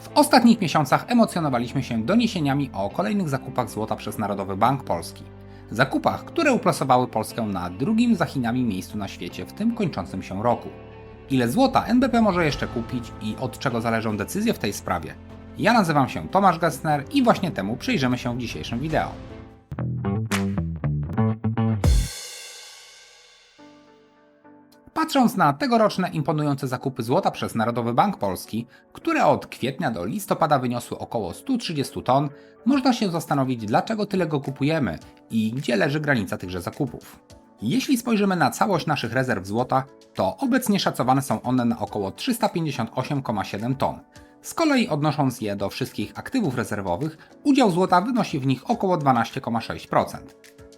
W ostatnich miesiącach emocjonowaliśmy się doniesieniami o kolejnych zakupach złota przez Narodowy Bank Polski. Zakupach, które uplasowały Polskę na drugim za Chinami miejscu na świecie w tym kończącym się roku. Ile złota NBP może jeszcze kupić i od czego zależą decyzje w tej sprawie? Ja nazywam się Tomasz Gessner i właśnie temu przyjrzymy się w dzisiejszym wideo. Patrząc na tegoroczne imponujące zakupy złota przez Narodowy Bank Polski, które od kwietnia do listopada wyniosły około 130 ton, można się zastanowić, dlaczego tyle go kupujemy i gdzie leży granica tychże zakupów. Jeśli spojrzymy na całość naszych rezerw złota, to obecnie szacowane są one na około 358,7 ton. Z kolei odnosząc je do wszystkich aktywów rezerwowych, udział złota wynosi w nich około 12,6%.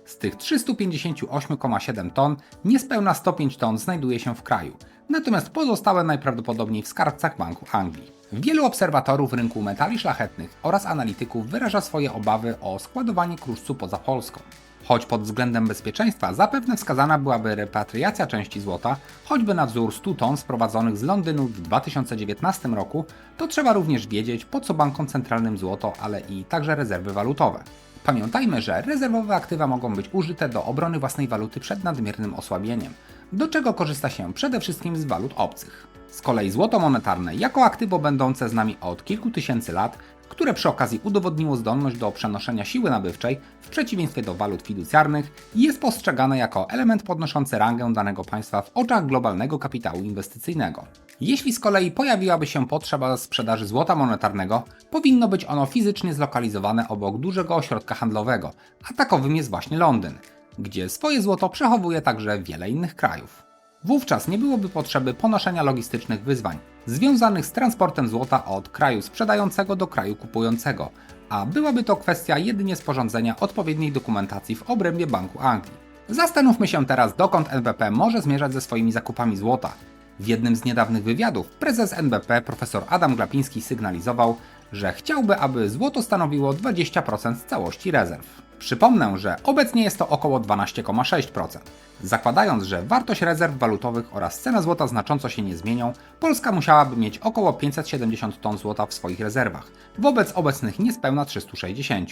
Z tych 358,7 ton niespełna 105 ton znajduje się w kraju, natomiast pozostałe najprawdopodobniej w skarbcach Banku Anglii. Wielu obserwatorów rynku metali szlachetnych oraz analityków wyraża swoje obawy o składowanie kruszcu poza Polską. Choć pod względem bezpieczeństwa zapewne wskazana byłaby repatriacja części złota, choćby na wzór 100 ton sprowadzonych z Londynu w 2019 roku, to trzeba również wiedzieć, po co bankom centralnym złoto, ale i także rezerwy walutowe. Pamiętajmy, że rezerwowe aktywa mogą być użyte do obrony własnej waluty przed nadmiernym osłabieniem, do czego korzysta się przede wszystkim z walut obcych. Z kolei złoto monetarne, jako aktywo będące z nami od kilku tysięcy lat, które przy okazji udowodniło zdolność do przenoszenia siły nabywczej, w przeciwieństwie do walut fiducjarnych, jest postrzegane jako element podnoszący rangę danego państwa w oczach globalnego kapitału inwestycyjnego. Jeśli z kolei pojawiłaby się potrzeba sprzedaży złota monetarnego, powinno być ono fizycznie zlokalizowane obok dużego ośrodka handlowego, a takowym jest właśnie Londyn, gdzie swoje złoto przechowuje także wiele innych krajów. Wówczas nie byłoby potrzeby ponoszenia logistycznych wyzwań związanych z transportem złota od kraju sprzedającego do kraju kupującego, a byłaby to kwestia jedynie sporządzenia odpowiedniej dokumentacji w obrębie Banku Anglii. Zastanówmy się teraz, dokąd NBP może zmierzać ze swoimi zakupami złota. W jednym z niedawnych wywiadów prezes NBP profesor Adam Glapiński sygnalizował, że chciałby, aby złoto stanowiło 20% z całości rezerw. Przypomnę, że obecnie jest to około 12,6%. Zakładając, że wartość rezerw walutowych oraz cena złota znacząco się nie zmienią, Polska musiałaby mieć około 570 ton złota w swoich rezerwach, wobec obecnych niespełna 360.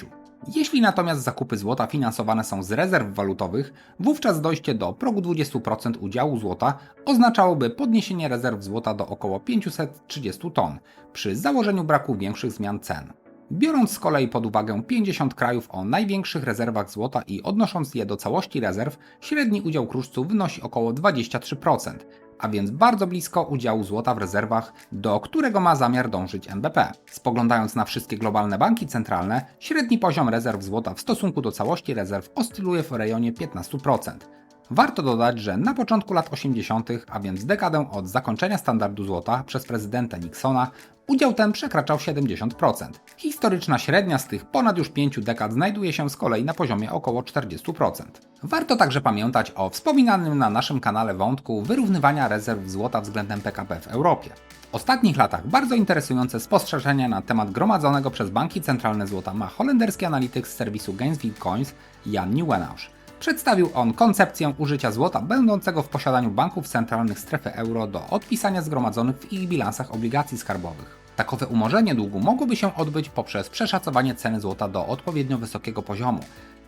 Jeśli natomiast zakupy złota finansowane są z rezerw walutowych, wówczas dojście do progu 20% udziału złota oznaczałoby podniesienie rezerw złota do około 530 ton, przy założeniu braku większych zmian cen. Biorąc z kolei pod uwagę 50 krajów o największych rezerwach złota i odnosząc je do całości rezerw, średni udział kruszcu wynosi około 23%, a więc bardzo blisko udziału złota w rezerwach, do którego ma zamiar dążyć NBP. Spoglądając na wszystkie globalne banki centralne, średni poziom rezerw złota w stosunku do całości rezerw oscyluje w rejonie 15%. Warto dodać, że na początku lat 80., a więc dekadę od zakończenia standardu złota przez prezydenta Nixona, udział ten przekraczał 70%. Historyczna średnia z tych ponad już pięciu dekad znajduje się z kolei na poziomie około 40%. Warto także pamiętać o wspominanym na naszym kanale wątku wyrównywania rezerw złota względem PKB w Europie. W ostatnich latach bardzo interesujące spostrzeżenia na temat gromadzonego przez banki centralne złota ma holenderski analityk z serwisu Gainesville Coins Jan Nieuwenhuis. Przedstawił on koncepcję użycia złota będącego w posiadaniu banków centralnych strefy euro do odpisania zgromadzonych w ich bilansach obligacji skarbowych. Takowe umorzenie długu mogłoby się odbyć poprzez przeszacowanie ceny złota do odpowiednio wysokiego poziomu,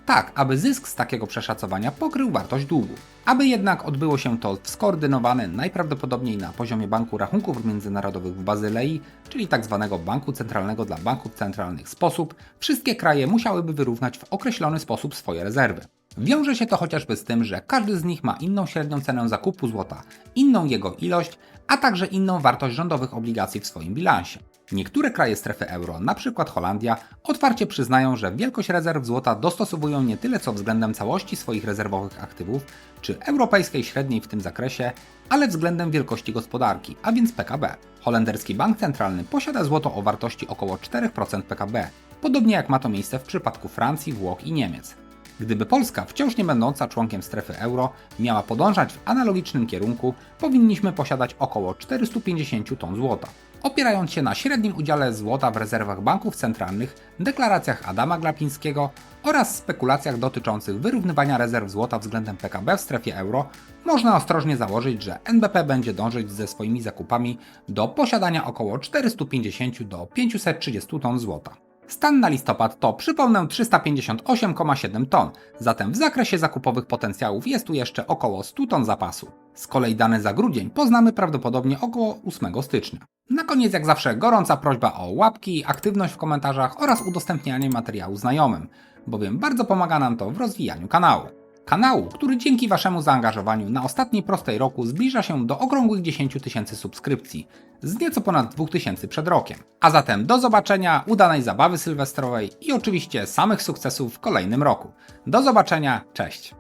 tak aby zysk z takiego przeszacowania pokrył wartość długu. Aby jednak odbyło się to w skoordynowany najprawdopodobniej na poziomie Banku Rachunków Międzynarodowych w Bazylei, czyli tzw. Banku Centralnego dla Banków Centralnych sposób, wszystkie kraje musiałyby wyrównać w określony sposób swoje rezerwy. Wiąże się to chociażby z tym, że każdy z nich ma inną średnią cenę zakupu złota, inną jego ilość, a także inną wartość rządowych obligacji w swoim bilansie. Niektóre kraje strefy euro, np. Holandia, otwarcie przyznają, że wielkość rezerw złota dostosowują nie tyle co względem całości swoich rezerwowych aktywów, czy europejskiej średniej w tym zakresie, ale względem wielkości gospodarki, a więc PKB. Holenderski Bank Centralny posiada złoto o wartości około 4% PKB, podobnie jak ma to miejsce w przypadku Francji, Włoch i Niemiec. Gdyby Polska, wciąż nie będąca członkiem strefy euro, miała podążać w analogicznym kierunku, powinniśmy posiadać około 450 ton złota. opierając się na średnim udziale złota w rezerwach banków centralnych, deklaracjach Adama Glapińskiego oraz spekulacjach dotyczących wyrównywania rezerw złota względem PKB w strefie euro, można ostrożnie założyć, że NBP będzie dążyć ze swoimi zakupami do posiadania około 450 do 530 ton złota. Stan na listopad to, przypomnę, 358,7 ton, zatem w zakresie zakupowych potencjałów jest tu jeszcze około 100 ton zapasu. Z kolei dane za grudzień poznamy prawdopodobnie około 8 stycznia. Na koniec, jak zawsze, gorąca prośba o łapki, aktywność w komentarzach oraz udostępnianie materiału znajomym, bowiem bardzo pomaga nam to w rozwijaniu kanału. Kanału, który dzięki Waszemu zaangażowaniu na ostatniej prostej roku zbliża się do okrągłych 10 tysięcy subskrypcji, z nieco ponad 2000 przed rokiem. A zatem do zobaczenia, udanej zabawy sylwestrowej i oczywiście samych sukcesów w kolejnym roku. Do zobaczenia, cześć!